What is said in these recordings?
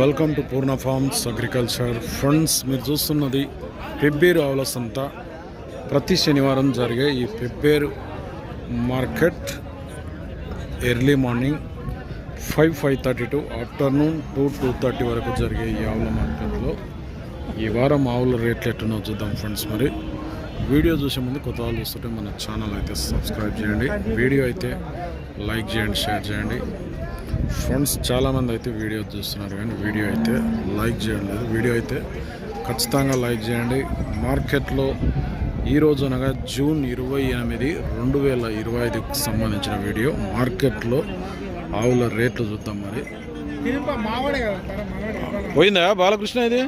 Welcome to Purna farms agriculture friends మీరు చూస్తున్నది పెబ్బేరు ఆవుల సంత. ప్రతి శనివారం జరిగే ఈ Pebbair market early morning five five thirty to afternoon two two thirty వరకు జరిగే ఈ ఆవుల మార్కెట్లో ఈ వారం ఆవుల రేట్లు ఎట్టునో చూద్దాం ఫ్రెండ్స్ మరి. వీడియో చూసే ముందు కొత్త వాళ్ళు చూస్తుంటే మన ఛానల్ అయితే సబ్స్క్రైబ్ చేయండి. వీడియో అయితే లైక్ చేయండి షేర్ చేయండి. ఫ్రెండ్స్ చాలామంది అయితే వీడియో చూస్తున్నారు కానీ వీడియో అయితే లైక్ చేయడం లేదు. వీడియో అయితే ఖచ్చితంగా లైక్ చేయండి. మార్కెట్లో ఈ రోజు అనగా జూన్ ఇరవై ఎనిమిది రెండు వేల ఇరవై ఐదుకు సంబంధించిన వీడియో. మార్కెట్లో ఆవుల రేట్లు చూద్దాం మరి. పోయిందా బాలకృష్ణ ఇది?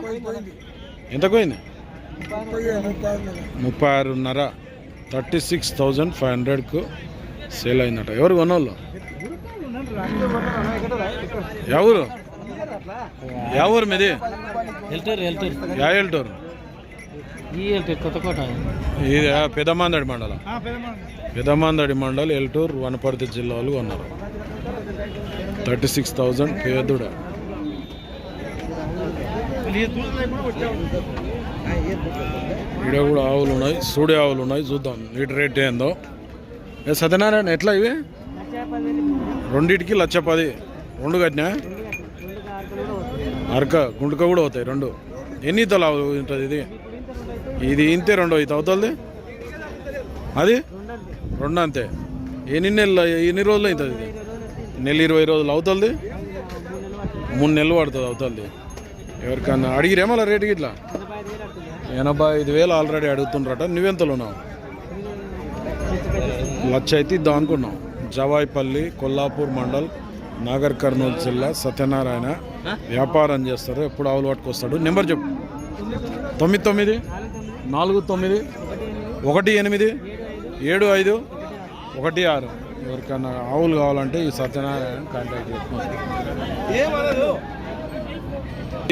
ఎంత పోయింది? ముప్పై ఆరున్నర. థర్టీ సిక్స్ థౌజండ్ ఫైవ్ హండ్రెడ్కు సేల్ అయిందట. ఎవరు కొనోళ్ళు ఎవరు ఎవరు మీది వెళ్తారు వెళ్తారు యా వెళ్తారు కొత్తకోట ఇది పెదమాందడి మండలం పెదమాందడి మండల్ ఎల్టూరు వనపర్తి జిల్లా వాళ్ళు కొన్నారు థర్టీ సిక్స్ థౌజండ్ పేదుడ ఈడ కూడా ఆవులు ఉన్నాయి సూడి ఆవులు ఉన్నాయి చూద్దాం వీటి రేట్ ఏందో ఏ సత్యనారాయణ ఎట్లా ఇవి రెండింటికి లక్ష పది. రెండు కట్టినా? అరక గుండుక కూడా అవుతాయి రెండు. ఎన్ని తల ఉంటుంది ఇది? ఇది ఇంతే రెండో ఇది అవుతుంది అది? రెండు అంతే. ఎన్ని నెలలు ఎన్ని రోజులు అవుతుంది ఇది? నెల ఇరవై రోజులు అవుతుంది మూడు నెలలు పడుతుంది అవుతుంది ఎవరికన్నా అడిగిరే మళ్ళీ రేటు ఇట్లా ఎనభై ఐదు వేలు ఆల్రెడీ అడుగుతుండ్రట. నువ్వెంతలో ఉన్నావు? లక్ష అయితే ఇద్దాం అనుకున్నాం జవాయిపల్లి కొల్లాపూర్ మండల్ నాగర్ కర్నూలు జిల్లా సత్యనారాయణ వ్యాపారం చేస్తారు. ఎప్పుడు ఆవులు పట్టుకొస్తాడు. నెంబర్ చెప్పు. తొమ్మిది తొమ్మిది నాలుగు తొమ్మిది ఒకటి ఎనిమిది ఏడు ఐదు ఒకటి ఆరు. ఎవరికైనా ఆవులు కావాలంటే ఈ సత్యనారాయణ కాంటాక్ట్ చేసుకోండి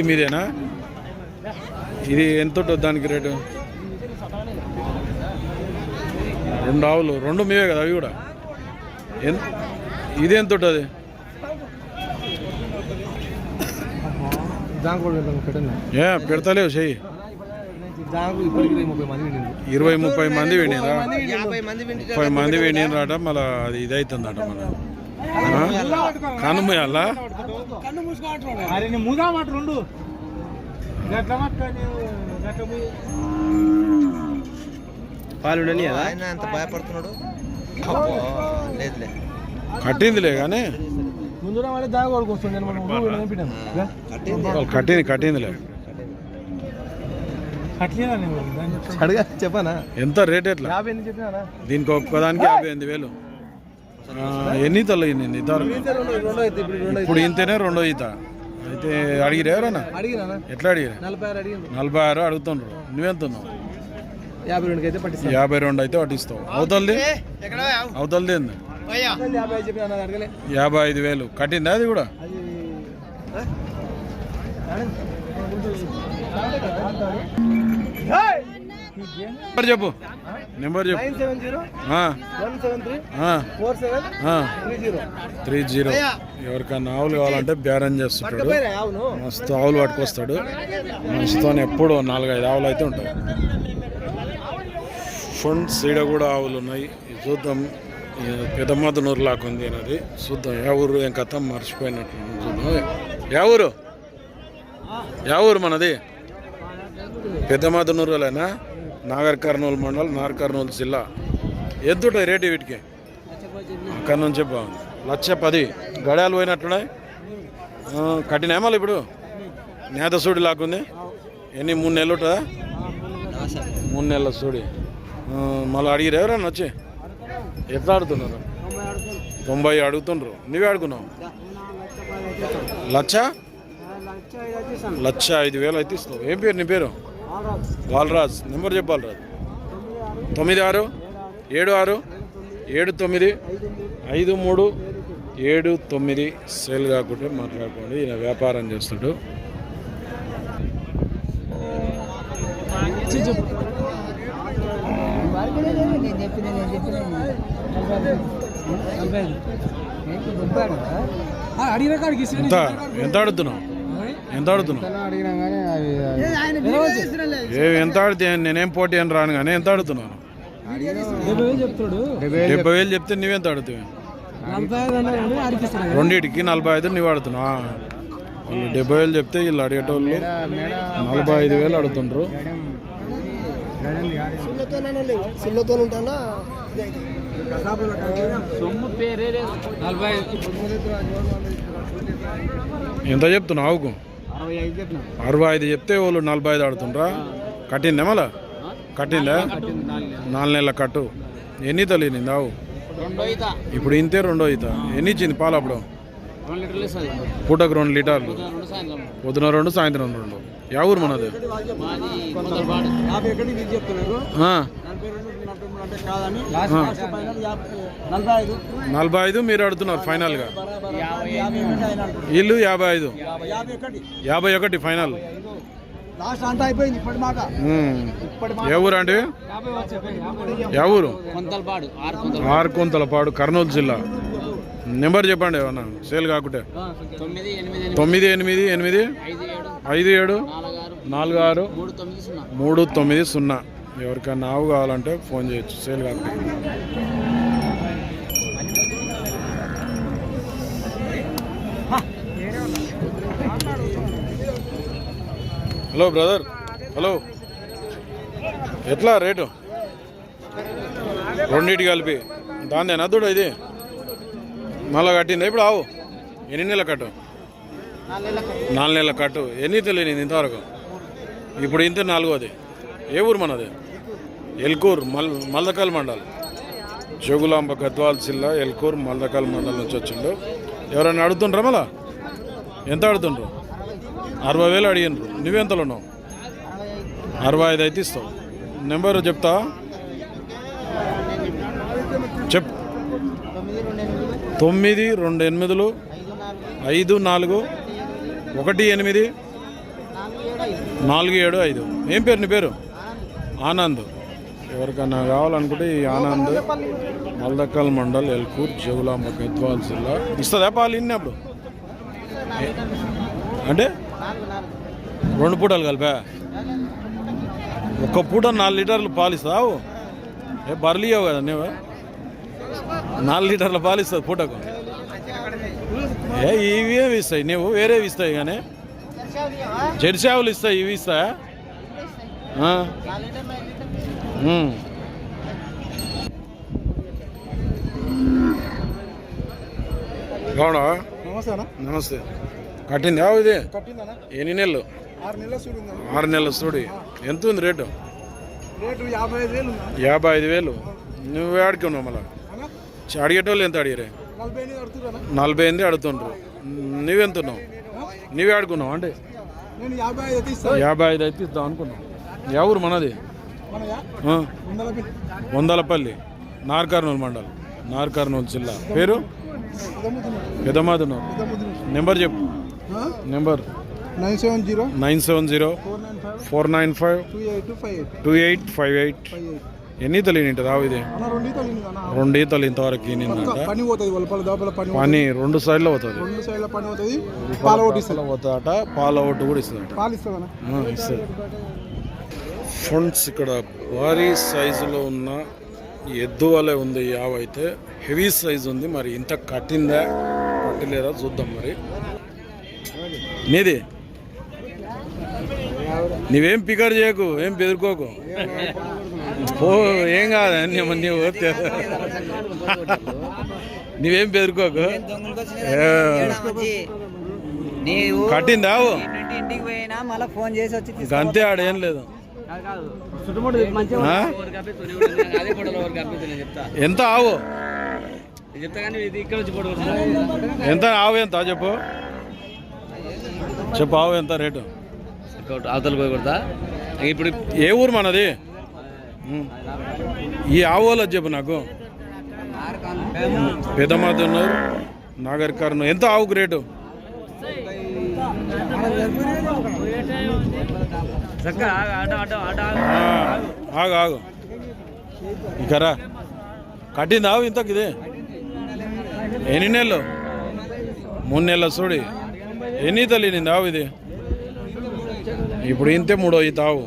మీదేనా? ఇది ఎంత దానికి రేటు? రెండు ఆవులు రెండు మీవే కదా అవి కూడా? ఇది ఎంత ఉంటుంది ఏ పెడతలేవు చెయ్యి. ఇరవై ముప్పై మంది మంది ముప్పై మంది వినిరాట మళ్ళీ అది ఇది అవుతుందట మన గట్ల పాలు ఆయన అంత భయపడుతున్నాడు? కట్టిందిలే కానీ ముందు దాగా కట్టింది. కట్టిందిలే. అడగా చెప్పానా? ఎంత రేట్ ఎట్లా? యాభై ఎన్ని చెప్పినా దీనికి ఒక్కదానికి యాభై ఎనిమిది వేలు. ఎన్ని తల అయితే ఇప్పుడు ఇంతేనే రెండో ఈత. అయితే అడిగిరు ఎవరన్నా? ఎట్లా అడిగిరు? నలభై ఆరు అడిగింది నలభై ఆరు అడుగుతుండ్రు. నువ్వెంత ఉన్నావు? యాభై రెండుకి అయితే పట్టిస్తాను యాభై రెండు అయితే పట్టిస్తావు. అవతలది? అవతలది ఏంది? యాభై ఐదు చెప్పిన అన్నది అడగలే. యాభై ఐదు వేలు. కట్టిందా అది కూడా? అది నెంబర్ చెప్పు. నెంబర్ చెప్పు. Three zero. ఎవరికైనా ఆవులు కావాలంటే బేరం చేస్తుంటాడు. మస్తు ఆవులు పట్టుకొస్తాడు. మస్తుతో ఎప్పుడు నాలుగైదు ఆవులు అయితే ఉంటాయి. ఫ్రంట్ సైడ్ కూడా ఆవులు ఉన్నాయి. చూద్దాం పెదమదనూరు లాగా ఉంది అనేది చూద్దాం ఏ ఊరు ఏం కథ మర్చిపోయినట్టు చూద్దాం ఏ. ఊరు? మనది ఊరు మనది? పెద్దమదనూరులేనా నాగర్ కర్నూలు మండలం నాగర్ కర్నూలు జిల్లా. ఎద్దుట రేటు వీటికి? అక్కడ నుంచి బాగుంది. లక్ష పది. గడాలు పోయినట్టున్నాయి. ఆ, ఏమాలి ఇప్పుడు? నేత సూడి లాక్కుంది ఎన్ని? మూడు నెలలు ఉంటుందా? మూడు నెలల సూడి. మళ్ళీ అడిగిరు ఎవరన్నా వచ్చి? ఎట్లా ఆడుతున్నారు? తొంభై అడుగుతుండ్రు. నువ్వే అడుగున్నావు లచ్చ? లచ్చ ఐదు వేలు అయితే ఇస్తావు. ఏం పేరు నీ పేరు? బాలరాజ్. నెంబర్ చెప్పు బాలరాజ్ తొమ్మిది ఆరు ఏడు ఆరు ఏడు తొమ్మిది ఐదు మూడు ఏడు తొమ్మిది. సేల్ కాకుండా మాట్లాడుకోండి. ఈయన వ్యాపారం చేస్తుంటూ ఎంత ఎంత ఆడుతున్నావు ఎంత ఆడుతున్నావు ఏ ఎంత ఆడితే నేనేం పోటీ అని రాను కానీ ఎంత ఆడుతున్నాను డెబ్బై వేలు చెప్తే నువ్వెంత ఆడుతావు రెండింటికి నలభై ఐదు నువ్వు ఆడుతున్నావు. వాళ్ళు డెబ్బై వేలు చెప్తే వీళ్ళు అడిగేటోళ్ళు నలభై ఐదు వేలు అడుగుతుండ్రు సొమ్ము పేరే నలభై ఎంత చెప్తున్నావు ఆవుకు? అరవై ఐదు చెప్తే వాళ్ళు నలభై ఐదు ఆడుతుండ్రా? కట్టిందే మళ్ళా? కట్టిందా? నాలుగు నెలల కట్టు. ఎన్ని తల్లినింది ఆవు? ఇప్పుడు ఇంతే రెండో ఈత. ఎన్ని ఇచ్చింది పాలు అప్పుడు? పూటకు రెండు లీటర్లు. రెండు సాయంత్రం పొద్దున రెండు సాయంత్రం రెండు. యా ఊరు మనది మాది కొందరు యాభై ఎక్కడికి మీరు చెప్తున్నారు ఆ, నలభై ఐదు. మీరు ఆడుతున్నారు ఫైనల్గా యాభై యాభై ఐదు. యాభై ఒకటి. ఫైనల్ లాస్ట్ అంతా అయిపోయింది ఇప్పటి మాట ఉమ్. ఇప్పటి ఏ ఊరు యా ఊరు కొంతలపాడు ఆరు కొంతలు ఆర్కొంతలపాడు కర్నూలు జిల్లా. నెంబర్ చెప్పండి ఏమన్నా? సేల్ కాకుంటే. తొమ్మిది ఎనిమిది ఎనిమిది. ఐదు ఏడు. నాలుగు ఆరు. మూడు తొమ్మిది సున్నా. ఎవరికైనా ఆవు కావాలంటే ఫోన్ చేయొచ్చు. సేల్ కాకపోతే హలో బ్రదర్. హలో. ఎట్లా రేటు? రెండింటి కలిపి. దాన్ని నద్దుడు ఇది? మళ్ళీ కట్టింది? ఇప్పుడు ఆవు. ఎన్ని నెలల కట్టు? నాలుగు నెలల కట్టు. ఎన్ని తెలియనిది ఇంతవరకు? ఇప్పుడు ఇంత నాలుగోది. ఏ ఊరు మనది? ఎల్కూర్ మల్ మల్దకల్ మండల్. జోగులాంబ గద్వాల్ జిల్లా ఎల్కూర్ మల్దకల్ మండల్ నుంచి వచ్చిండు. ఎవరైనా అడుగుతుండ్రా మళ్ళా? ఎంత అడుగుతుండ్రు? అరవై వేలు అడిగినరు నువ్వెంతలో ఉన్నావు? అరవై ఐదు అయితే ఇస్తావు. నెంబర్ చెప్తా? చెప్. తొమ్మిది రెండు ఎనిమిదిలు. ఐదు నాలుగు. ఒకటి ఎనిమిది. నాలుగు ఏడు ఐదు. ఏం పేరు నీ పేరు? ఆనంద్. ఎవరికన్నా కావాలనుకుంటే ఈ ఆనంద్ మల్దక్కల్ మండల్ ఎల్కూర్ జగులాంబ గద్వాల్ జిల్లా. ఇస్తుందా పాలు ఇన్నప్పుడు అంటే? రెండు పూటలు కలిపా? ఒక్క పూట నాలుగు లీటర్లు పాలు ఇస్తావు? ఏ బర్లియావు కదా నువ్వు నాలుగు లీటర్ల పాలు ఇస్తుంది పూటకు? ఏ ఇవి ఏమి ఇస్తాయి? నువ్వు వేరేవి ఇస్తాయి కానీ. జెర్సీ ఆవులు ఇస్తాయి ఇవి ఇస్తాయా? బాగున్నా నమస్తే నమస్తే. కట్టింది ఇది? ఎన్ని నెలలు? ఆరు నెలల చూడింది ఆరు నెలల చూడి ఎంత ఉంది రేటు? యాభై ఐదు వేలు నువ్వు ఆడుకున్నావు మళ్ళా? చ- అడిగేటోళ్ళు ఎంత అడిగారే? నలభై ఎనిమిది అడుగుతుండ్రు. నువ్వెంత ఉన్నావు? నువ్వే ఆడుకున్నావు అంటే? యాభై ఐదు అయితే ఇద్దాం అనుకున్నావు. ఎవరు మనది? వందలపల్లి నార్కర్నూలు మండలం నార్కర్నూలు జిల్లా. పేరు? పెదమాదునూరు నెంబర్ చెప్పు. Number? Nine seven zero. Nine seven zero. Four nine five. Two eight five eight. ఎన్ని తెలియనింటి రావు ఇది? రెండు ఈతలు ఈతలు ఇంతవరకు ఈనిందంట పని పోతుంది పోతుంది. రెండు సైడ్లో అవుతుంది పాల ఇస్తుంది. పోతాట పాల ఒకటి కూడా ఆ, ఇస్తుంది. ఫ్రెండ్స్ ఇక్కడ భారీ సైజులో ఉన్న ఎద్దు వలె ఉంది అయితే. హెవీ సైజ్ ఉంది మరి ఇంత కట్టిందా కట్టలేదా చూద్దాం మరి. నీది? నీవేం పికర్ చేయకు ఏం బెదురుకోకు. ఓ ఏం కాదు నీవు నీవు నీవేం బెదురుకోకు? కట్టిందా ఆవు? ఇంటి ఇంటికి పోయినా మళ్ళీ ఫోన్ చేసి వచ్చి. గంతే ఆడేం లేదు. ఎంత ఆవు? ఎంత ఆవు ఎంత? చెప్పు. చెప్పు ఆవు ఎంత రేటు? అవతల పోయి కొడతా. ఇప్పుడు ఏ ఊరు మనది. ఈ ఆవు వాళ్ళది చెప్పు నాకు. పెదమాదన్నూరు నాగర్ కర్నూలు ఎంత ఆవుకు రేటు? ఆగు ఆగు. ఇకరా. కట్టింది ఆవు ఇంతకు ఇది. ఎన్ని నెలలు? మూడు నెలల చూడి. ఎన్ని తల్లి నింది ఆవు ఇది. ఇప్పుడు ఇంతే మూడో ఈ తావు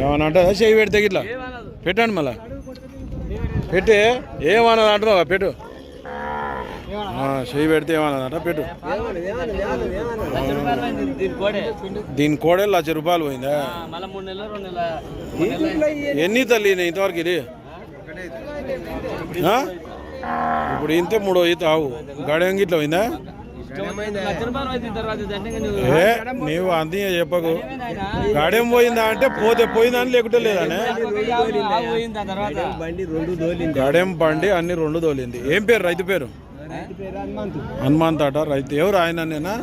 ఏమన్నా అంటే చేయి పెడితే ఇట్లా. పెట్టండి మళ్ళా. పెట్టి ఏమన్నది అంటున్నావా? పెట్టు. ఆ, చేయి పెడితే ఏమన్నదంట? పెట్టు. దీని కోడే లక్ష రూపాయలు పోయిందా? ఎన్ని తల్లి ఇంతవరకు ఇది? ఇప్పుడు ఇంత మూడో ఈత ఆవు. గడేం గిట్ల పోయిందా? ఏ నీవు అంతే చెప్పకు. గాడేం పోయిందా అంటే పోతే పోయిందా అని లేకుంటే లేదానే? గాడేం బండి అన్ని రెండు తోలింది. ఏం పేరు రైతు పేరు? హనుమంత్ అట రైతు. ఎవరు ఆయన నేనా?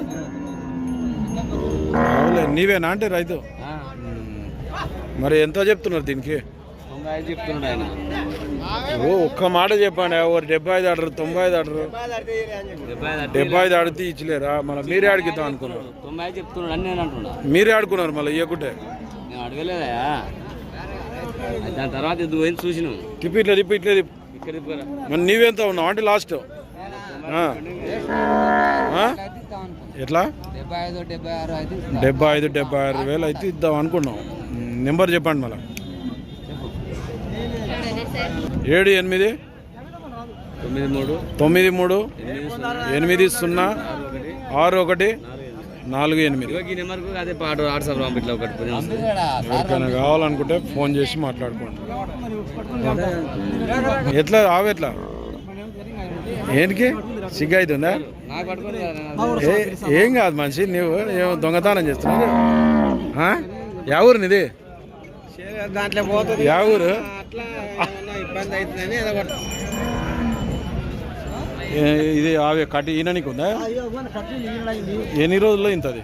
అవులే నీవేనా అంటే రైతు? మరి ఎంత చెప్తున్నారు దీనికి? ఓ ఒక్క మాట చెప్పండి. ఎవరు డెబ్బై ఐదు ఆడరు తొంభై ఐదు ఆడరు? డెబ్బై ఐదు ఆడితే ఇచ్చలేరా? మళ్ళీ మీరే అడిగిద్దాం అనుకున్నారు తొంభై చెప్తున్నాడు అని నేను అంటున్నా. మీరే ఆడుకున్నారు మళ్ళీ ఇవ్వకుంటే నేను అడగలేదా? దాని తర్వాత ఇది పోయింది చూసినాం. తిప్పి ఇట్లా తిప్పి ఇట్లా తిప్పి. ఇక్కడ తిప్పరా. మరి నీవెంత ఉన్నావు? అంటే లాస్ట్. ఎట్లా? డెబ్బై ఐదు డెబ్బై ఆరు వేలు అయితే ఇద్దాం అనుకున్నాం. నెంబర్ చెప్పండి మళ్ళీ. ఏడు ఎనిమిది? తొమ్మిది మూడు. తొమ్మిది మూడు. ఎనిమిది సున్నా. ఆరు ఒకటి. నాలుగు ఎనిమిది. ఎవరికైనా కావాలనుకుంటే ఫోన్ చేసి మాట్లాడుకోండి. ఎట్లా ఆవు ఎట్లా? ఏంటికి? సిగ్గు అవుతుందా? ఏ- కాదు మనిషి నువ్వు ఏమో దొంగతనం చేస్తున్నావు? యా ఊరు నీది? దాంట్లో పోతుంది యా ఊరు? ఇది ఆవి కట్టి ఈయననికి ఉందా. ఎన్ని రోజుల్లో ఇంతది?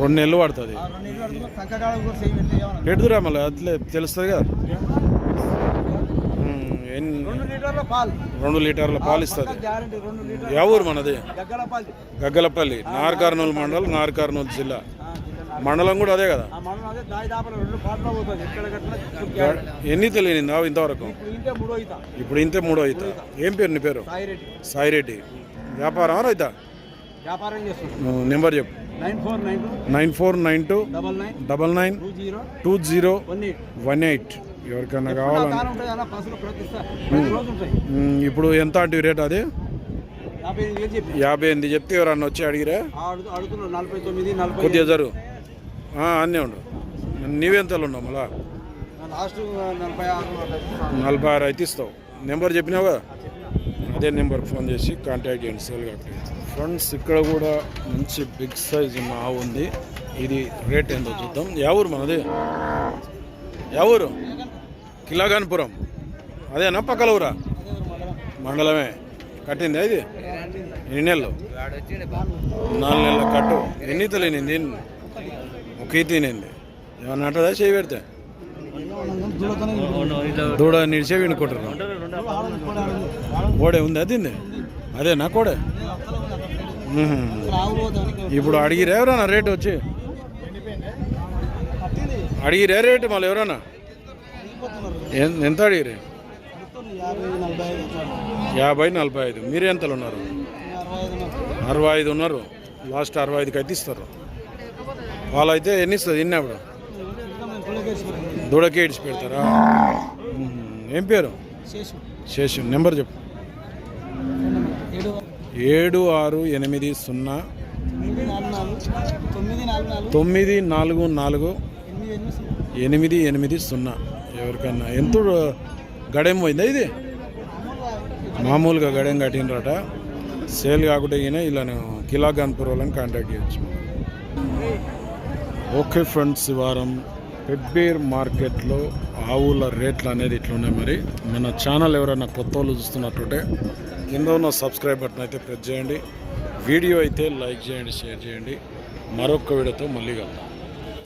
రెండు నెలలు పడుతుంది. పెడుతురా మళ్ళీ? అట్లే తెలుస్తుంది కదా. రెండు లీటర్ల పాలు. ఇస్తుంది. ఊరు మనది? గగ్గల పాలు. గగ్గలపల్లి. నార్ కర్నూలు మండలం నార్ కర్నూలు జిల్లా. మండలం కూడా అదే కదా? ఎన్ని తెలియనింది ఇంతవరకు? ఇప్పుడు ఇంతే మూడో అవుతా ఏం పేరు నీ పేరు? సాయిరెడ్డి వ్యాపారం రైతా నెంబర్ చెప్పు. Nine four nine two double nine two zero one eight. One eight ఎవరికైనా ఎప్పుడు కావాలని ఇప్పుడు ఎంత అంటే రేట్ అది? యాభై ఎనిమిది చెప్తే ఎవరన్నా వచ్చి అడిగిరా? కొద్దిగా జరుగు. ఆ, అన్నీ ఉండు. నీవెంతలు ఉన్నావు మళ్ళా? నలభై ఆరు అయితే ఇస్తావు. నెంబర్ చెప్పినావు కదా అదే నెంబర్ ఫోన్ చేసి కాంటాక్ట్ చేయండి సేల్ కాబట్టి ఫ్రెండ్స్ ఇక్కడ కూడా మంచి బిగ్ సైజ్ ఉన్న ఆవు ఉంది ఇది రేట్ ఏందో చూద్దాం. యా ఊరు మనది? యా ఊరు? కిలాగాన్పురం. అదేనా పక్కల ఊరా? మండలమే. కట్టింది ఇది? ఎన్ని నెలలు? నాలుగు నెలల కట్టు. ఎన్ని తెలియనింది ఒక తినింది ఏమన్నా అంటదా? చేయి పెడితే. దూడ నిడిచే వినుకుంటారు కోడే ఉంది అదింది అదేనా కోడే? ఇప్పుడు అడిగిరా ఎవరన్నా రేట్ వచ్చి? అడిగిరా రేటు మళ్ళీ ఎవరన్నా? ఎంత అడిగిరే యాభై నలభై ఐదు మీరు ఎంతలు ఉన్నారు? అరవై ఐదు ఉన్నారు. లాస్ట్ అరవై ఐదుకి అయితే ఇస్తారు. వాళ్ళు అయితే ఎన్ని ఇస్తుంది ఎన్ని అప్పుడు. దూడకే ఇడిచి పెడతారా. ఏం పేరు. శేషు. నెంబర్ చెప్పు. ఏడు ఆరు ఎనిమిది సున్నా తొమ్మిది నాలుగు నాలుగు. ఎనిమిది ఎనిమిది సున్నా. ఎవరికన్నా ఎంత గడేం పోయిందా ఇది? మామూలుగా గడేం కట్టినరట సేల్ కాకుండా ఈయన ఇలా కిలా గన్పూర్ వాళ్ళని కాంటాక్ట్ చేయొచ్చు. ఓకే ఫ్రెండ్స్ ఈ వారం పెబ్బేర్ మార్కెట్లో ఆవుల రేట్లు అనేది ఇట్లున్నాయి మరి. మన ఛానల్ ఎవరైనా కొత్త వాళ్ళు చూస్తున్నట్టుంటే కింద ఉన్న సబ్స్క్రైబ్ బటన్ అయితే ప్రెస్ చేయండి. వీడియో అయితే లైక్ చేయండి షేర్ చేయండి. మరొక వీడియోతో మళ్ళీ కలుద్దాం.